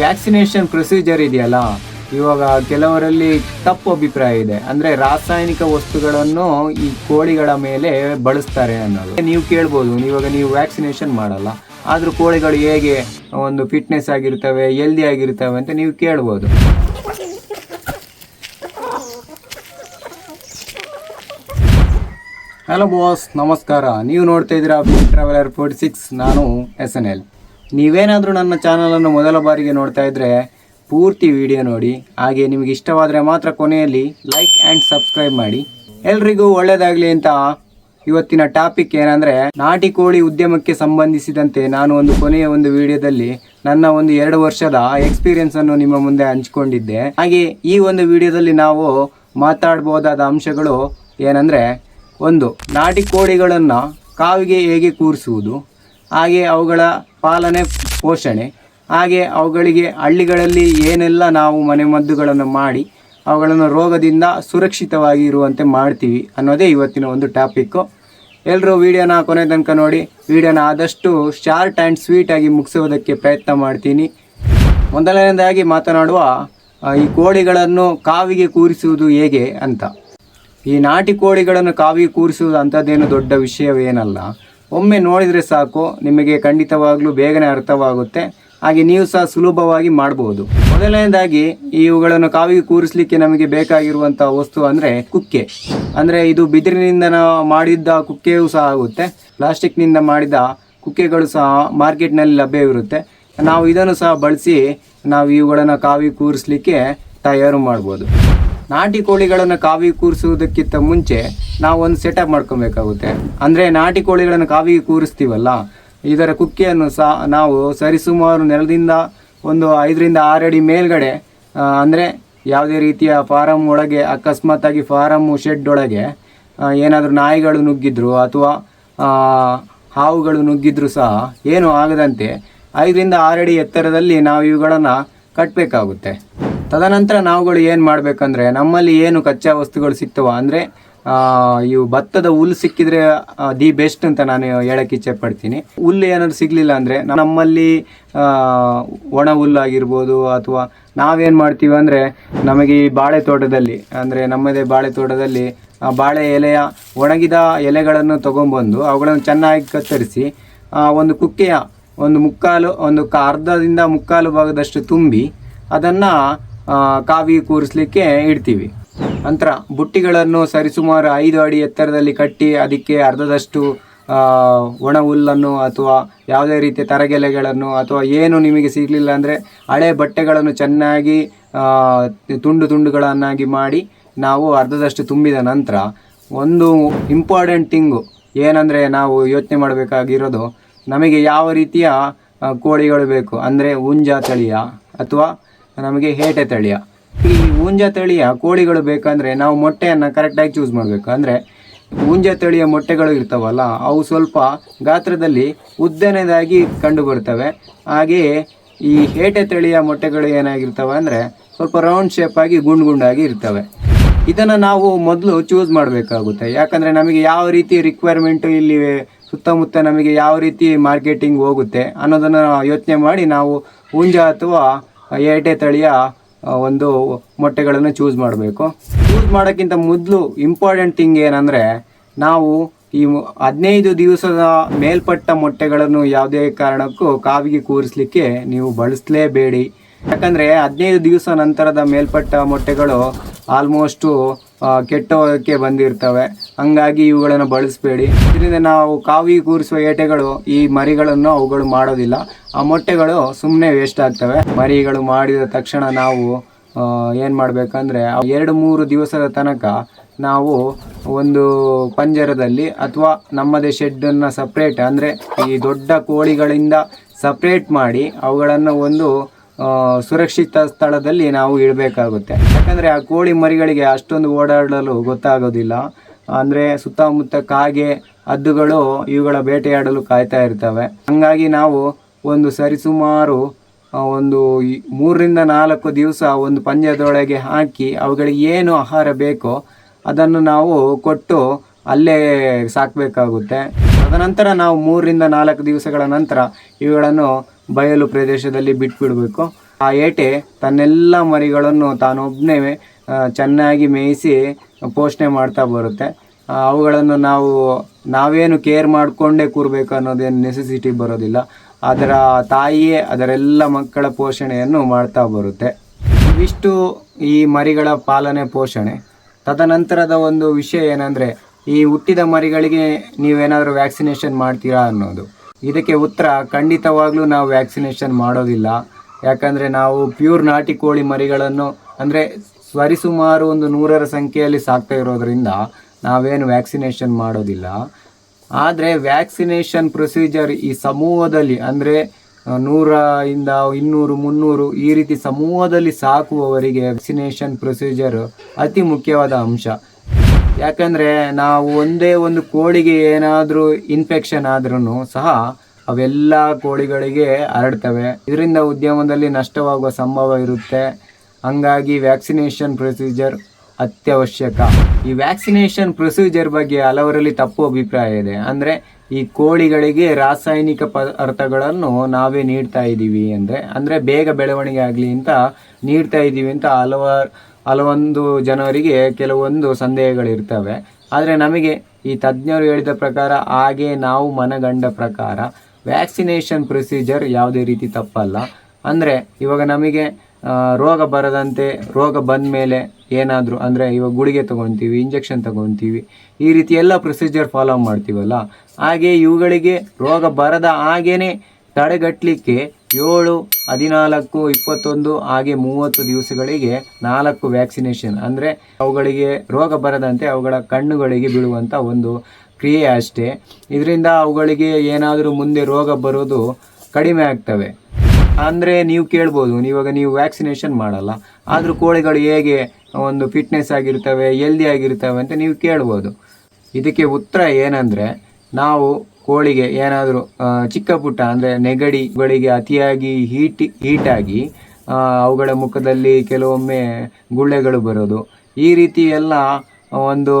Vaccination procedure ಇದೆಯಲ್ಲ? ಇವಾಗ ಕೆಲವರಲ್ಲಿ ತಪ್ಪು ಅಭಿಪ್ರಾಯ ಇದೆ. ಅಂದ್ರೆ ರಾಸಾಯನಿಕ ವಸ್ತುಗಳನ್ನು ಈ ಕೋಳಿಗಳ ಮೇಲೆ ಬಳಸ್ತಾರೆ ಅನ್ನೋದು. ನೀವು ಕೇಳ್ಬೋದು, ಇವಾಗ ನೀವು ವ್ಯಾಕ್ಸಿನೇಷನ್ ಮಾಡಲ್ಲ. ಆದರೂ ಕೋಳಿಗಳು ಹೇಗೆ ಒಂದು ಫಿಟ್ನೆಸ್ ಆಗಿರ್ತವೆ, ಹೆಲ್ದಿ ಆಗಿರ್ತವೆ ಅಂತ ನೀವು ಕೇಳ್ಬೋದು. ಹಲೋ ಬಾಸ್ ನಮಸ್ಕಾರ. ನೀವು ನೋಡ್ತಾ ಇದ್ದೀರಾ ಟ್ರಾವೆಲರ್ ಫೋರ್ಟಿ ಸಿಕ್ಸ್ ನಾನು ಎಸ್ ಎನ್ ಎಲ್. ನೀವೇನಾದರೂ ನನ್ನ ಚಾನಲನ್ನು ಮೊದಲ ಬಾರಿಗೆ ನೋಡ್ತಾ ಇದ್ದರೆ ಪೂರ್ತಿ ವಿಡಿಯೋ ನೋಡಿ. ಹಾಗೆ ನಿಮಗೆ ಇಷ್ಟವಾದರೆ ಮಾತ್ರ ಕೊನೆಯಲ್ಲಿ ಲೈಕ್ ಆ್ಯಂಡ್ ಸಬ್ಸ್ಕ್ರೈಬ್ ಮಾಡಿ. ಎಲ್ರಿಗೂ ಒಳ್ಳೆಯದಾಗಲಿ ಅಂತ ಇವತ್ತಿನ ಟಾಪಿಕ್ ಏನಂದರೆ, ನಾಟಿ ಕೋಳಿ ಉದ್ಯಮಕ್ಕೆ ಸಂಬಂಧಿಸಿದಂತೆ ನಾನು ಒಂದು ಕೊನೆಯ ಒಂದು ವಿಡಿಯೋದಲ್ಲಿ ನನ್ನ ಒಂದು ಎರಡು ವರ್ಷದ ಎಕ್ಸ್ಪೀರಿಯೆನ್ಸ್ ಅನ್ನು ನಿಮ್ಮ ಮುಂದೆ ಹಂಚಿಕೊಂಡಿದ್ದೆ. ಹಾಗೆ ಈ ಒಂದು ವಿಡಿಯೋದಲ್ಲಿ ನಾವು ಮಾತಾಡಬಹುದಾದ ಅಂಶಗಳು ಏನಂದರೆ, ಒಂದು, ನಾಟಿ ಕೋಳಿಗಳನ್ನು ಕಾವಿಗೆ ಹೇಗೆ ಕೂರಿಸುವುದು? ಹಾಗೆ ಅವುಗಳ ಪಾಲನೆ, ಪೋಷಣೆ. ಹಾಗೆ ಅವುಗಳಿಗೆ ಹಳ್ಳಿಗಳಲ್ಲಿ ಏನೆಲ್ಲ ನಾವು ಮನೆಮದ್ದುಗಳನ್ನು ಮಾಡಿ, ಅವುಗಳನ್ನು ರೋಗದಿಂದ ಸುರಕ್ಷಿತವಾಗಿ ಇರುವಂತೆ ಮಾಡ್ತೀವಿ ಅನ್ನೋದೇ ಇವತ್ತಿನ ಒಂದು ಟಾಪಿಕ್ಕು. ಎಲ್ಲರೂ ವಿಡಿಯೋನ ಕೊನೆ ತನಕ ನೋಡಿ, ವಿಡಿಯೋನ ಆದಷ್ಟು ಶಾರ್ಟ್ ಆ್ಯಂಡ್ ಸ್ವೀಟಾಗಿ ಮುಗಿಸೋದಕ್ಕೆ ಪ್ರಯತ್ನ ಮಾಡ್ತೀನಿ. ಮೊದಲನೇದಾಗಿ ಮಾತನಾಡುವ ಈ ಕೋಳಿಗಳನ್ನು ಕಾವಿಗೆ ಕೂರಿಸುವುದು ಹೇಗೆ ಅಂತ. ಈ ನಾಟಿ ಕೋಳಿಗಳನ್ನು ಕಾವಿಗೆ ಕೂರಿಸುವುದು ಅಂಥದ್ದೇನು ದೊಡ್ಡ ವಿಷಯವೇನಲ್ಲ. ಒಮ್ಮೆ ನೋಡಿದರೆ ಸಾಕು, ನಿಮಗೆ ಖಂಡಿತವಾಗಲೂ ಬೇಗನೆ ಅರ್ಥವಾಗುತ್ತೆ. ಹಾಗೆ ನೀವು ಸಹ ಸುಲಭವಾಗಿ ಮಾಡಬಹುದು ಮೊದಲನೇದಾಗಿ ಇವುಗಳನ್ನು ಕಾವಿಗೆ ಕೂರಿಸಲಿಕ್ಕೆ ನಮಗೆ ಬೇಕಾಗಿರುವಂಥ ವಸ್ತು ಅಂದರೆ ಕುಕ್ಕೆ. ಅಂದರೆ ಇದು ಬಿದಿರಿನಿಂದ ಮಾಡಿದ್ದ ಕುಕ್ಕೆಯೂ ಸಹ ಆಗುತ್ತೆ. ಪ್ಲಾಸ್ಟಿಕ್ನಿಂದ ಮಾಡಿದ ಕುಕ್ಕೆಗಳು ಸಹ ಮಾರ್ಕೆಟ್ನಲ್ಲಿ ಲಭ್ಯವಿರುತ್ತೆ. ನಾವು ಇದನ್ನು ಸಹ ಬಳಸಿ ನಾವು ಇವುಗಳನ್ನು ಕಾವಿಗೆ ಕೂರಿಸಲಿಕ್ಕೆ ತಯಾರು ಮಾಡ್ಬೋದು. ನಾಟಿ ಕೋಳಿಗಳನ್ನು ಕಾವಿಗೆ ಕೂರಿಸುವುದಕ್ಕಿಂತ ಮುಂಚೆ ನಾವು ಒಂದು ಸೆಟಪ್ ಮಾಡ್ಕೊಬೇಕಾಗುತ್ತೆ. ಅಂದರೆ ನಾಟಿ ಕೋಳಿಗಳನ್ನು ಕಾವಿಗೆ ಕೂರಿಸ್ತೀವಲ್ಲ, ಇದರ ಕುಕ್ಕೆಯನ್ನು ಸಹ ನಾವು ಸರಿಸುಮಾರು ನೆಲದಿಂದ ಒಂದು ಐದರಿಂದ ಆರು ಅಡಿ ಮೇಲ್ಗಡೆ ಅಂದರೆ ಯಾವುದೇ ರೀತಿಯ ಫಾರಮ್ ಒಳಗೆ ಅಕಸ್ಮಾತಾಗಿ ಫಾರಮ್ ಶೆಡ್ ಒಳಗೆ ಏನಾದರೂ ನಾಯಿಗಳು ನುಗ್ಗಿದ್ರು ಅಥವಾ ಹಾವುಗಳು ನುಗ್ಗಿದ್ರು ಸಹ ಏನು ಆಗದಂತೆ ಐದರಿಂದ ಅಡಿ ಎತ್ತರದಲ್ಲಿ ನಾವು ಇವುಗಳನ್ನು ಕಟ್ಟಬೇಕಾಗುತ್ತೆ ತದನಂತರ ನಾವುಗಳು ಏನು ಮಾಡಬೇಕಂದ್ರೆ ನಮ್ಮಲ್ಲಿ ಏನು ಕಚ್ಚಾ ವಸ್ತುಗಳು ಸಿಗ್ತವ ಅಂದರೆ ಇವು ಭತ್ತದ ಹುಲ್ಲು ಸಿಕ್ಕಿದ್ರೆ ದಿ ಬೆಸ್ಟ್ ಅಂತ ನಾನು ಹೇಳಕ್ಕೆ ಇಚ್ಛೆ ಪಡ್ತೀನಿ. ಹುಲ್ಲು ಏನಾದ್ರು ಸಿಗಲಿಲ್ಲ ಅಂದರೆ ನಮ್ಮಲ್ಲಿ ಒಣ ಹುಲ್ಲಾಗಿರ್ಬೋದು ಅಥವಾ ನಾವೇನು ಮಾಡ್ತೀವಿ ಅಂದರೆ ನಮಗೆ ಈ ಬಾಳೆ ತೋಟದಲ್ಲಿ, ಅಂದರೆ ನಮ್ಮದೇ ಬಾಳೆ ತೋಟದಲ್ಲಿ ಬಾಳೆ ಎಲೆಯ ಒಣಗಿದ ಎಲೆಗಳನ್ನು ತೊಗೊಂಬಂದು ಅವುಗಳನ್ನು ಚೆನ್ನಾಗಿ ಕತ್ತರಿಸಿ ಒಂದು ಕುಕ್ಕೆಯ ಒಂದು ಮುಕ್ಕಾಲು, ಒಂದು ಅರ್ಧದಿಂದ ಮುಕ್ಕಾಲು ಭಾಗದಷ್ಟು ತುಂಬಿ ಅದನ್ನು ಕಾವಿಗೆ ಕೂರಿಸ್ಲಿಕ್ಕೆ ಇಡ್ತೀವಿ. ನಂತರ ಬುಟ್ಟಿಗಳನ್ನು ಸರಿಸುಮಾರು ಐದು ಅಡಿ ಎತ್ತರದಲ್ಲಿ ಕಟ್ಟಿ ಅದಕ್ಕೆ ಅರ್ಧದಷ್ಟು ಒಣ ಹುಲ್ಲನ್ನು ಅಥವಾ ಯಾವುದೇ ರೀತಿಯ ತರಗೆಲೆಗಳನ್ನು ಅಥವಾ ಏನು ನಿಮಗೆ ಸಿಗಲಿಲ್ಲ ಅಂದರೆ ಹಳೆ ಬಟ್ಟೆಗಳನ್ನು ಚೆನ್ನಾಗಿ ತುಂಡು ತುಂಡುಗಳನ್ನಾಗಿ ಮಾಡಿ ನಾವು ಅರ್ಧದಷ್ಟು ತುಂಬಿದ ನಂತರ ಒಂದು ಇಂಪಾರ್ಟೆಂಟ್ ಥಿಂಗು ಏನಂದರೆ ನಾವು ಯೋಚನೆ ಮಾಡಬೇಕಾಗಿರೋದು ನಮಗೆ ಯಾವ ರೀತಿಯ ಕೋಳಿಗಳು ಬೇಕು ಅಂದರೆ ಹುಂಜ ತಳಿಯ ಅಥವಾ ನಮಗೆ ಹೇಟೆ ತಳಿಯ. ಈ ಹುಂಜ ತಳಿಯ ಕೋಳಿಗಳು ಬೇಕಂದರೆ ನಾವು ಮೊಟ್ಟೆಯನ್ನು ಕರೆಕ್ಟಾಗಿ ಚೂಸ್ ಮಾಡಬೇಕು. ಅಂದರೆ ಹುಂಜ ತಳಿಯ ಮೊಟ್ಟೆಗಳು ಇರ್ತಾವಲ್ಲ, ಅವು ಸ್ವಲ್ಪ ಗಾತ್ರದಲ್ಲಿ ಉದ್ದನೇದಾಗಿ ಕಂಡು ಬರ್ತವೆ ಹಾಗೆಯೇ ಈ ಹೇಟೆ ತಳಿಯ ಮೊಟ್ಟೆಗಳು ಏನಾಗಿರ್ತವೆ ಅಂದರೆ ಸ್ವಲ್ಪ ರೌಂಡ್ ಶೇಪಾಗಿ ಗುಂಡು ಗುಂಡಾಗಿ ಇರ್ತವೆ. ಇದನ್ನು ನಾವು ಮೊದಲು ಚೂಸ್ ಮಾಡಬೇಕಾಗುತ್ತೆ. ಯಾಕಂದರೆ ನಮಗೆ ಯಾವ ರೀತಿ ರಿಕ್ವೈರ್ಮೆಂಟು ಇಲ್ಲಿ ಸುತ್ತಮುತ್ತ ನಮಗೆ ಯಾವ ರೀತಿ ಮಾರ್ಕೆಟಿಂಗ್ ಹೋಗುತ್ತೆ ಅನ್ನೋದನ್ನು ಯೋಚನೆ ಮಾಡಿ ನಾವು ಹುಂಜ ಅಥವಾ ಏಟೆ ತಳಿಯ ಒಂದು ಮೊಟ್ಟೆಗಳನ್ನು ಚೂಸ್ ಮಾಡಬೇಕು. ಚೂಸ್ ಮಾಡೋಕ್ಕಿಂತ ಮೊದಲು ಇಂಪಾರ್ಟೆಂಟ್ ಥಿಂಗ್ ಏನಂದರೆ, ನಾವು ಈ ಹದಿನೈದು ದಿವಸದ ಮೇಲ್ಪಟ್ಟ ಮೊಟ್ಟೆಗಳನ್ನು ಯಾವುದೇ ಕಾರಣಕ್ಕೂ ಕಾವಿಗೆ ಕೂರಿಸ್ಲಿಕ್ಕೆ ನೀವು ಬಳಸಲೇಬೇಡಿ. ಯಾಕಂದರೆ ಹದಿನೈದು ದಿವಸ ನಂತರದ ಮೇಲ್ಪಟ್ಟ ಮೊಟ್ಟೆಗಳು ಆಲ್ಮೋಸ್ಟು ಕೆಟ್ಟೋಗಕ್ಕೆ ಬಂದಿರ್ತವೆ. ಹಂಗಾಗಿ ಇವುಗಳನ್ನು ಬಳಸಬೇಡಿ. ಇದರಿಂದ ನಾವು ಕಾವಿ ಕೂರಿಸುವ ಏಟೆಗಳು, ಈ ಮರಿಗಳನ್ನು ಅವುಗಳು ಮಾಡೋದಿಲ್ಲ. ಆ ಮೊಟ್ಟೆಗಳು ಸುಮ್ಮನೆ ವೇಸ್ಟ್ ಆಗ್ತವೆ. ಮರಿಗಳು ಮಾಡಿದ ತಕ್ಷಣ ನಾವು ಏನು ಮಾಡಬೇಕಂದ್ರೆ, ಎರಡು ಮೂರು ದಿವಸದ ತನಕ ನಾವು ಒಂದು ಪಂಜರದಲ್ಲಿ ಅಥವಾ ನಮ್ಮದೇ ಶೆಡ್ಡನ್ನು ಸಪ್ರೇಟ್ ಅಂದರೆ ಈ ದೊಡ್ಡ ಕೋಳಿಗಳಿಂದ ಸಪ್ರೇಟ್ ಮಾಡಿ ಅವುಗಳನ್ನು ಒಂದು ಸುರಕ್ಷಿತ ಸ್ಥಳದಲ್ಲಿ ನಾವು ಇಡಬೇಕಾಗುತ್ತೆ ಯಾಕಂದರೆ ಆ ಕೋಳಿ ಮರಿಗಳಿಗೆ ಅಷ್ಟೊಂದು ಓಡಾಡಲು ಗೊತ್ತಾಗೋದಿಲ್ಲ. ಅಂದರೆ ಸುತ್ತಮುತ್ತ ಕಾಗೆ, ಹದ್ದುಗಳು ಇವುಗಳ ಬೇಟೆಯಾಡಲು ಕಾಯ್ತಾ ಇರ್ತವೆ. ಹಂಗಾಗಿ ನಾವು ಒಂದು ಸರಿಸುಮಾರು ಒಂದು ಮೂರರಿಂದ ನಾಲ್ಕು ದಿವಸ ಒಂದು ಪಂದ್ಯದೊಳಗೆ ಹಾಕಿ ಅವುಗಳಿಗೆ ಏನು ಆಹಾರ ಬೇಕೋ ಅದನ್ನು ನಾವು ಕೊಟ್ಟು ಅಲ್ಲೇ ಸಾಕಬೇಕಾಗುತ್ತೆ. ತದನಂತರ ನಾವು ಮೂರರಿಂದ ನಾಲ್ಕು ದಿವಸಗಳ ನಂತರ ಇವುಗಳನ್ನು ಬಯಲು ಪ್ರದೇಶದಲ್ಲಿ ಬಿಟ್ಬಿಡಬೇಕು. ಆ ಏಟೆ ತನ್ನೆಲ್ಲ ಮರಿಗಳನ್ನು ತಾನೊಬ್ಬನೇ ಚೆನ್ನಾಗಿ ಮೇಯಿಸಿ ಪೋಷಣೆ ಮಾಡ್ತಾ ಬರುತ್ತೆ. ಅವುಗಳನ್ನು ನಾವು, ನಾವೇನು ಕೇರ್ ಮಾಡಿಕೊಂಡೇ ಕೂರಬೇಕು ಅನ್ನೋದೇನು ನೆಸೆಸಿಟಿ ಬರೋದಿಲ್ಲ. ಅದರ ತಾಯಿಯೇ ಅದರೆಲ್ಲ ಮಕ್ಕಳ ಪೋಷಣೆಯನ್ನು ಮಾಡ್ತಾ ಬರುತ್ತೆ. ಇವಿಷ್ಟು ಈ ಮರಿಗಳ ಪಾಲನೆ ಪೋಷಣೆ. ತದನಂತರದ ಒಂದು ವಿಷಯ ಏನಂದರೆ ಈ ಹುಟ್ಟಿದ ಮರಿಗಳಿಗೆ ನೀವೇನಾದರೂ ವ್ಯಾಕ್ಸಿನೇಷನ್ ಮಾಡ್ತೀರಾ ಅನ್ನೋದು. ಇದಕ್ಕೆ ಉತ್ತರ, ಖಂಡಿತವಾಗ್ಲೂ ನಾವು ವ್ಯಾಕ್ಸಿನೇಷನ್ ಮಾಡೋದಿಲ್ಲ. ಯಾಕಂದರೆ ನಾವು ಪ್ಯೂರ್ ನಾಟಿ ಕೋಳಿ ಮರಿಗಳನ್ನು, ಅಂದರೆ ಸರಿಸುಮಾರು ಒಂದು ನೂರರ ಸಂಖ್ಯೆಯಲ್ಲಿ ಸಾಕ್ತಾ ಇರೋದರಿಂದ ನಾವೇನು ವ್ಯಾಕ್ಸಿನೇಷನ್ ಮಾಡೋದಿಲ್ಲ. ಆದರೆ ವ್ಯಾಕ್ಸಿನೇಷನ್ ಪ್ರೊಸೀಜರ್ ಈ ಸಮೂಹದಲ್ಲಿ, ಅಂದರೆ ನೂರ ಇಂದ ಇನ್ನೂರು, ಮುನ್ನೂರು ಈ ರೀತಿ ಸಮೂಹದಲ್ಲಿ ಸಾಕುವವರಿಗೆ ವ್ಯಾಕ್ಸಿನೇಷನ್ ಪ್ರೊಸೀಜರ್ ಅತಿ ಮುಖ್ಯವಾದ ಅಂಶ. ಯಾಕಂದರೆ ನಾವು ಒಂದೇ ಒಂದು ಕೋಳಿಗೆ ಏನಾದರೂ ಇನ್ಫೆಕ್ಷನ್ ಆದ್ರೂ ಸಹ ಅವೆಲ್ಲ ಕೋಳಿಗಳಿಗೆ ಹರಡ್ತವೆ. ಇದರಿಂದ ಉದ್ಯಮದಲ್ಲಿ ನಷ್ಟವಾಗುವ ಸಂಭವ ಇರುತ್ತೆ. ಹಂಗಾಗಿ ವ್ಯಾಕ್ಸಿನೇಷನ್ ಪ್ರೊಸೀಜರ್ ಅತ್ಯವಶ್ಯಕ. ಈ ವ್ಯಾಕ್ಸಿನೇಷನ್ ಪ್ರೊಸೀಜರ್ ಬಗ್ಗೆ ಹಲವರಲ್ಲಿ ತಪ್ಪು ಅಭಿಪ್ರಾಯ ಇದೆ. ಅಂದರೆ ಈ ಕೋಳಿಗಳಿಗೆ ರಾಸಾಯನಿಕ ಪದಾರ್ಥಗಳನ್ನು ನಾವೇ ನೀಡ್ತಾ ಇದ್ದೀವಿ ಅಂದರೆ ಅಂದರೆ ಬೇಗ ಬೆಳವಣಿಗೆ ಆಗಲಿ ಅಂತ ನೀಡ್ತಾ ಇದ್ದೀವಿ ಅಂತ ಹಲವಾರು ಹಲವೊಂದು ಜನರಿಗೆ ಕೆಲವೊಂದು ಸಂದೇಹಗಳಿರ್ತವೆ. ಆದರೆ ನಮಗೆ ಈ ತಜ್ಞರು ಹೇಳಿದ ಪ್ರಕಾರ ಹಾಗೆ ನಾವು ಮನಗಂಡ ಪ್ರಕಾರ ವ್ಯಾಕ್ಸಿನೇಷನ್ ಪ್ರೊಸೀಜರ್ ಯಾವುದೇ ರೀತಿ ತಪ್ಪಲ್ಲ. ಅಂದರೆ ಇವಾಗ ನಮಗೆ ರೋಗ ಬರದಂತೆ ರೋಗ ಬಂದ ಮೇಲೆ ಏನಾದರೂ ಅಂದರೆ ಇವಾಗ ಗುಳಿಗೆ ತೊಗೊತೀವಿ ಇಂಜೆಕ್ಷನ್ ತೊಗೊತೀವಿ, ಈ ರೀತಿ ಎಲ್ಲ ಪ್ರೊಸೀಜರ್ ಫಾಲೋ ಮಾಡ್ತೀವಲ್ಲ. ಹಾಗೆ ಇವುಗಳಿಗೆ ರೋಗ ಬರದ ಹಾಗೇ ತಡೆಗಟ್ಟಲಿಕ್ಕೆ ಏಳು, ಹದಿನಾಲ್ಕು, ಇಪ್ಪತ್ತೊಂದು, ಹಾಗೆ ಮೂವತ್ತು ದಿವಸಗಳಿಗೆ ನಾಲ್ಕು ವ್ಯಾಕ್ಸಿನೇಷನ್. ಅಂದರೆ ಅವುಗಳಿಗೆ ರೋಗ ಬರದಂತೆ ಅವುಗಳ ಕಣ್ಣುಗಳಿಗೆ ಬೀಳುವಂಥ ಒಂದು ಕ್ರಿಯೆ ಅಷ್ಟೇ. ಇದರಿಂದ ಅವುಗಳಿಗೆ ಏನಾದರೂ ಮುಂದೆ ರೋಗ ಬರೋದು ಕಡಿಮೆ ಆಗ್ತವೆ. ಅಂದರೆ ನೀವು ಕೇಳ್ಬೋದು ಇವಾಗ ನೀವು ವ್ಯಾಕ್ಸಿನೇಷನ್ ಮಾಡಲ್ಲ. ಆದರೂ ಕೋಳಿಗಳು ಹೇಗೆ ಒಂದು ಫಿಟ್ನೆಸ್ ಆಗಿರ್ತವೆ, ಹೆಲ್ದಿ ಆಗಿರ್ತವೆ ಅಂತ ನೀವು ಕೇಳ್ಬೋದು. ಇದಕ್ಕೆ ಉತ್ತರ ಏನಂದರೆ, ನಾವು ಕೋಳಿಗೆ ಏನಾದರೂ ಚಿಕ್ಕ ಪುಟ್ಟ, ಅಂದರೆ ನೆಗಡಿಗಳಿಗೆ ಅತಿಯಾಗಿ ಹೀಟ್ ಹೀಟಾಗಿ ಅವುಗಳ ಮುಖದಲ್ಲಿ ಕೆಲವೊಮ್ಮೆ ಗುಳ್ಳೆಗಳು ಬರೋದು. ಈ ರೀತಿ ಎಲ್ಲ ಒಂದು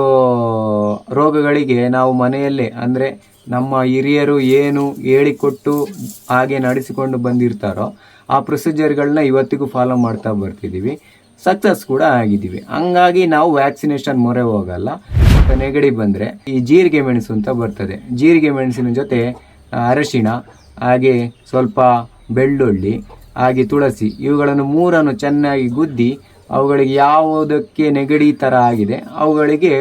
ರೋಗಗಳಿಗೆ ನಾವು ಮನೆಯಲ್ಲೇ, ಅಂದರೆ ನಮ್ಮ ಹಿರಿಯರು ಏನು ಹೇಳಿಕೊಟ್ಟು ಹಾಗೆ ನಡೆಸಿಕೊಂಡು ಬಂದಿರ್ತಾರೋ, ಆ ಪ್ರೊಸೀಜರ್ಗಳನ್ನ ಇವತ್ತಿಗೂ ಫಾಲೋ ಮಾಡ್ತಾ ಬರ್ತಿದ್ದೀವಿ ಸಕ್ಸಸ್ ಕೂಡ ಆಗಿದ್ದೀವಿ. ಹಂಗಾಗಿ ನಾವು ವ್ಯಾಕ್ಸಿನೇಷನ್ ಮೊರೆ ಹೋಗಲ್ಲ. ನೆಗಡಿ ಬಂದರೆ ಈ ಜೀರಿಗೆ ಮೆಣಸು ಅಂತ ಬರ್ತದೆ. ಜೀರಿಗೆ ಮೆಣಸಿನ ಜೊತೆ ಅರಶಿಣ, ಹಾಗೆ ಸ್ವಲ್ಪ ಬೆಳ್ಳುಳ್ಳಿ, ಹಾಗೆ ತುಳಸಿ, ಇವುಗಳನ್ನು ಮೂರನ್ನು ಚೆನ್ನಾಗಿ ಗುದ್ದಿ, ಅವುಗಳಿಗೆ ಯಾವುದಕ್ಕೆ ನೆಗಡಿ ಥರ ಆಗಿದೆ, ಅವುಗಳಿಗೆ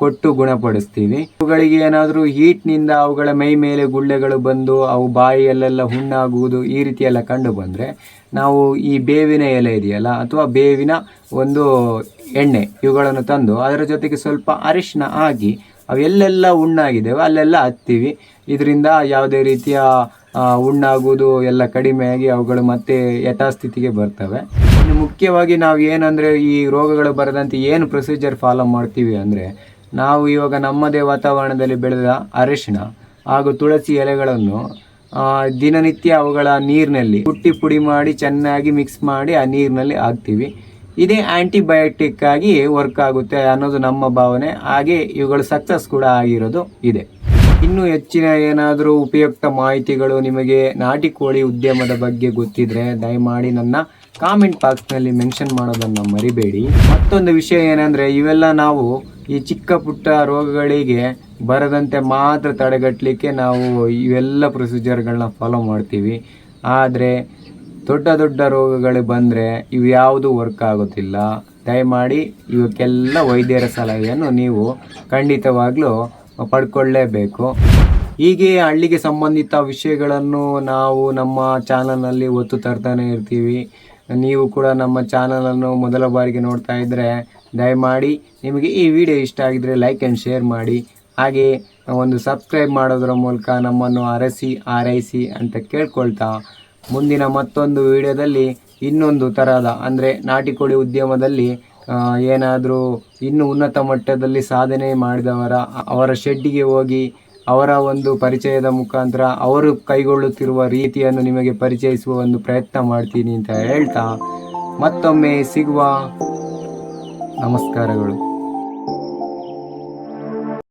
ಕೊಟ್ಟು ಗುಣಪಡಿಸ್ತೀವಿ. ಅವುಗಳಿಗೆ ಏನಾದರೂ ಹೀಟ್ನಿಂದ ಅವುಗಳ ಮೈ ಮೇಲೆ ಗುಳ್ಳೆಗಳು ಬಂದು ಅವು ಬಾಯಿಯಲ್ಲೆಲ್ಲ ಹುಣ್ಣಾಗುವುದು ಈ ರೀತಿಯೆಲ್ಲ ಕಂಡು ಬಂದರೆ ನಾವು ಈ ಬೇವಿನ ಎಲೆ ಇದೆಯಲ್ಲ ಅಥವಾ ಬೇವಿನ ಒಂದು ಎಣ್ಣೆ ಇವುಗಳನ್ನು ತಂದು ಅದರ ಜೊತೆಗೆ ಸ್ವಲ್ಪ ಅರಿಶಿನ ಆಗಿ ಅವೆಲ್ಲೆಲ್ಲ ಹುಣ್ಣಾಗಿದ್ದೇವೆ, ಅಲ್ಲೆಲ್ಲ ಹತ್ತೀವಿ. ಇದರಿಂದ ಯಾವುದೇ ರೀತಿಯ ಹುಣ್ಣಾಗುವುದು ಎಲ್ಲ ಕಡಿಮೆಯಾಗಿ ಅವುಗಳು ಮತ್ತೆ ಯಥಾಸ್ಥಿತಿಗೆ ಬರ್ತವೆ. ಮುಖ್ಯವಾಗಿ ನಾವು ಏನಂದರೆ ಈ ರೋಗಗಳು ಬರದಂತೆ ಏನು ಪ್ರೊಸೀಜರ್ ಫಾಲೋ ಮಾಡ್ತೀವಿ ಅಂದರೆ ನಾವು ಇವಾಗ ನಮ್ಮದೇ ವಾತಾವರಣದಲ್ಲಿ ಬೆಳೆದ ಅರಿಶಿಣ ಹಾಗೂ ತುಳಸಿ ಎಲೆಗಳನ್ನು ದಿನನಿತ್ಯ ಅವುಗಳ ನೀರಿನಲ್ಲಿ ಕುಟ್ಟಿ ಪುಡಿ ಮಾಡಿ ಚೆನ್ನಾಗಿ ಮಿಕ್ಸ್ ಮಾಡಿ ಆ ನೀರಿನಲ್ಲಿ ಹಾಕ್ತೀವಿ. ಇದೇ ಆಂಟಿಬಯೋಟಿಕ್ ಆಗಿ ವರ್ಕ್ ಆಗುತ್ತೆ ಅನ್ನೋದು ನಮ್ಮ ಭಾವನೆ. ಹಾಗೆ ಇವುಗಳು ಸಕ್ಸಸ್ ಕೂಡ ಆಗಿರೋದು ಇದೆ. ಇನ್ನು ಹೆಚ್ಚಿನ ಏನಾದರೂ ಉಪಯುಕ್ತ ಮಾಹಿತಿಗಳು ನಿಮಗೆ ನಾಟಿ ಕೋಳಿ ಉದ್ಯಮದ ಬಗ್ಗೆ ಗೊತ್ತಿದ್ರೆ ದಯಮಾಡಿ ನನ್ನ ಕಾಮೆಂಟ್ ಬಾಕ್ಸ್ನಲ್ಲಿ ಮೆನ್ಷನ್ ಮಾಡೋದನ್ನು ಮರಿಬೇಡಿ. ಮತ್ತೊಂದು ವಿಷಯ ಏನಂದರೆ, ಇವೆಲ್ಲ ನಾವು ಈ ಚಿಕ್ಕ ಪುಟ್ಟ ರೋಗಗಳಿಗೆ ಬರದಂತೆ ಮಾತ್ರ ತಡೆಗಟ್ಟಲಿಕ್ಕೆ ನಾವು ಇವೆಲ್ಲ ಪ್ರೊಸೀಜರ್ಗಳನ್ನ ಫಾಲೋ ಮಾಡ್ತೀವಿ. ಆದರೆ ದೊಡ್ಡ ದೊಡ್ಡ ರೋಗಗಳು ಬಂದರೆ ಇವು ಯಾವುದೂ ವರ್ಕ್ ಆಗೋದಿಲ್ಲ. ದಯಮಾಡಿ ಇವಕ್ಕೆಲ್ಲ ವೈದ್ಯರ ಸಲಹೆಯನ್ನು ನೀವು ಖಂಡಿತವಾಗಲೂ ಪಡ್ಕೊಳ್ಳೇಬೇಕು. ಹೀಗೆ ಹಳ್ಳಿಗೆ ಸಂಬಂಧಿತ ವಿಷಯಗಳನ್ನು ನಾವು ನಮ್ಮ ಚಾನಲ್ನಲ್ಲಿ ಒತ್ತು ತರ್ತಾನೆ ಇರ್ತೀವಿ. ನೀವು ಕೂಡ ನಮ್ಮ ಚಾನಲನ್ನು ಮೊದಲ ಬಾರಿಗೆ ನೋಡ್ತಾ ಇದ್ದರೆ ದಯಮಾಡಿ ನಿಮಗೆ ಈ ವಿಡಿಯೋ ಇಷ್ಟ ಆಗಿದ್ದರೆ ಲೈಕ್ ಆ್ಯಂಡ್ ಶೇರ್ ಮಾಡಿ. ಹಾಗೆಯೇ ಒಂದು ಸಬ್ಸ್ಕ್ರೈಬ್ ಮಾಡೋದರ ಮೂಲಕ ನಮ್ಮನ್ನು ಅರಸಿ, ಆರೈಸಿ ಅಂತ ಕೇಳ್ಕೊಳ್ತಾ ಮುಂದಿನ ಮತ್ತೊಂದು ವಿಡಿಯೋದಲ್ಲಿ ಇನ್ನೊಂದು ತರಹದ ಅಂದರೆ ನಾಟಿ ಕೋಳಿ ಉದ್ಯಮದಲ್ಲಿ ಏನಾದರೂ ಇನ್ನೂ ಉನ್ನತ ಮಟ್ಟದಲ್ಲಿ ಸಾಧನೆ ಮಾಡಿದವರ, ಅವರ ಶೆಡ್ಡಿಗೆ ಹೋಗಿ ಅವರ ಒಂದು ಪರಿಚಯದ ಮುಖಾಂತರ ಅವರು ಕೈಗೊಳ್ಳುತ್ತಿರುವ ರೀತಿಯನ್ನು ನಿಮಗೆ ಪರಿಚಯಿಸುವ ಒಂದು ಪ್ರಯತ್ನ ಮಾಡ್ತೀನಿ ಅಂತ ಹೇಳ್ತಾ ಮತ್ತೊಮ್ಮೆ ಸಿಗುವ ನಮಸ್ಕಾರಗಳು.